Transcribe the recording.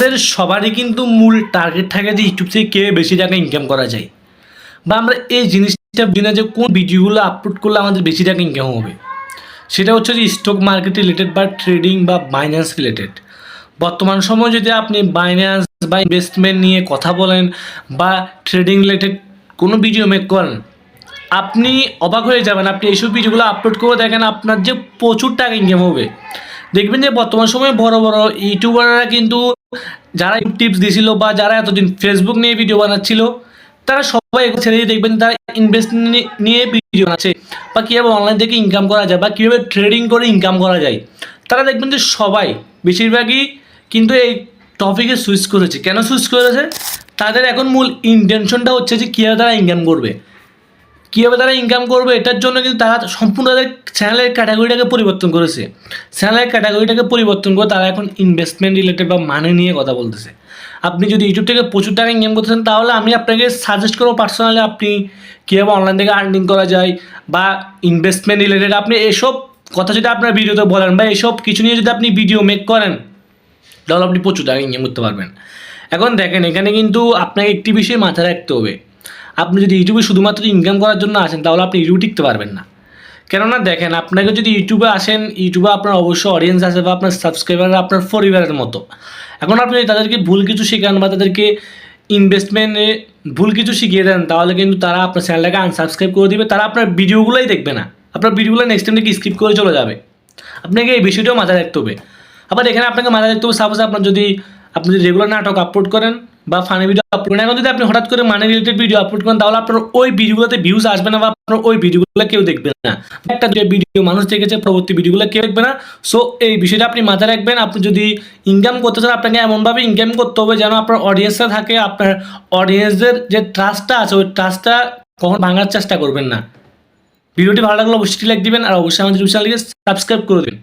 আমাদের সবারই কিন্তু মূল টার্গেট থাকে যে ইউটিউব থেকে কে বেশি টাকা ইনকাম করা যায়। বা আমরা এই জিনিসটা বুঝি না যে কোন ভিডিওগুলো আপলোড করলে আমাদের বেশি টাকা ইনকাম হবে। সেটা হচ্ছে যে স্টক মার্কেট রিলেটেড বা ট্রেডিং বা বাইন্যান্স রিলেটেড বর্তমান সময়ে যদি আপনি বাইন্যান্স বা ইনভেস্টমেন্ট নিয়ে কথা বলেন বা ট্রেডিং রিলেটেড কোনো ভিডিও মেক করেন, আপনি অবাক হয়ে যাবেন। আপনি এইসব ভিডিওগুলো আপলোড করে দেখেন, আপনার যে প্রচুর টাকা ইনকাম হবে। দেখবেন যে বর্তমান সময়ে বড় বড় ইউটিউবাররা কিন্তু যারা টিপস দিছিল বা যারা এতদিন ফেসবুক নিয়ে ভিডিও বানাচ্ছিল, তারা সবাই এগুলো ছেড়ে দিয়ে দেখবেন, তারা ইনভেস্ট নিয়ে ভিডিও বানাচ্ছে। বা কীভাবে অনলাইন থেকে ইনকাম করা যায় বা কীভাবে ট্রেডিং করে ইনকাম করা যায়, তারা দেখবেন যে সবাই, বেশিরভাগই কিন্তু এই টপিকে সুইচ করেছে। কেন সুইচ করেছে? তাদের এখন মূল ইন্টেনশনটা হচ্ছে যে কীভাবে তারা ইনকাম করবে। কীভাবে তারা ইনকাম করবে, এটার জন্য কিন্তু তারা সম্পূর্ণ তাদের চ্যানেলের ক্যাটাগরিটাকে পরিবর্তন করেছে। চ্যানেলের ক্যাটাগরিটাকে পরিবর্তন করে তারা এখন ইনভেস্টমেন্ট রিলেটেড বা মানি নিয়ে কথা বলতেছে। আপনি যদি ইউটিউব থেকে প্রচুর টাকা ইনকাম করতেছেন, তাহলে আমি আপনাকে সাজেস্ট করব পার্সোনালি আপনি কীভাবে অনলাইন থেকে আর্নিং করা যায় বা ইনভেস্টমেন্ট রিলেটেড আপনি এসব কথা যদি আপনার ভিডিওতে বলেন বা এসব কিছু নিয়ে যদি আপনি ভিডিও মেক করেন, তাহলে আপনি প্রচুর টাকা ইনকাম করতে পারবেন। এখন দেখেন, এখানে কিন্তু আপনাকে একটি বিষয় মাথায় রাখতে হবে। আপনি যদি ইউটিউবে শুধুমাত্র ইনকাম করার জন্য আসেন, তাহলে আপনি ইউটিউব টিকতে পারবেন না। কেননা দেখেন, আপনাকে যদি ইউটিউবে আসেন, ইউটিউবে আপনার অবশ্যই অডিয়েন্স আছে বা আপনার সাবস্ক্রাইবার আপনার পরিবারের মতো। এখন আপনি যদি তাদেরকে ভুল কিছু শেখান বা তাদেরকে ইনভেস্টমেন্টে ভুল কিছু শিখিয়ে দেন, তাহলে কিন্তু তারা আপনার চ্যানেলটাকে আনসাবস্ক্রাইব করে দিবে। তারা আপনার ভিডিওগুলোই দেখবে না। আপনার ভিডিওগুলো নেক্সট টাইম থেকে স্কিপ করে চলে যাবে। আপনাকে এই বিষয়টাও মাথায় রাখতে হবে। আবার এখানে আপনাকে মাথায় রাখতে হবে সাপোজ আপনার যদি, আপনি যদি রেগুলার নাটক আপলোড করেন বা ফানি ভিডিও আপলোড এখন যদি আপনি হঠাৎ করে মানি রিলেটেড ভিডিও আপলোড করেন, তাহলে আপনার ওই ভিডিওগুলোতে ভিউজ আসবে না বা আপনার ওই ভিডিওগুলো কেউ দেখবে না। একটা দুটো ভিডিও মানুষ দেখেছে, পরবর্তী ভিডিওগুলো কেউ দেখবে না। সো এই বিষয়টা আপনি মাথায় রাখবেন। আপনি যদি ইনকাম করতে চান, আপনাকে এমনভাবে ইনকাম করতে হবে যেন আপনার অডিয়েন্সটা থাকে, আপনার অডিয়েন্সদের যে ট্রাস্টটা আছে, ওই ট্রাস্টটা কখন ভাঙার চেষ্টা করবেন না। ভিডিওটি ভালো লাগলে অবশ্যই লাইক দিবেন, আর অবশ্যই আমাদের চ্যানেলকে সাবস্ক্রাইব করে দেবেন।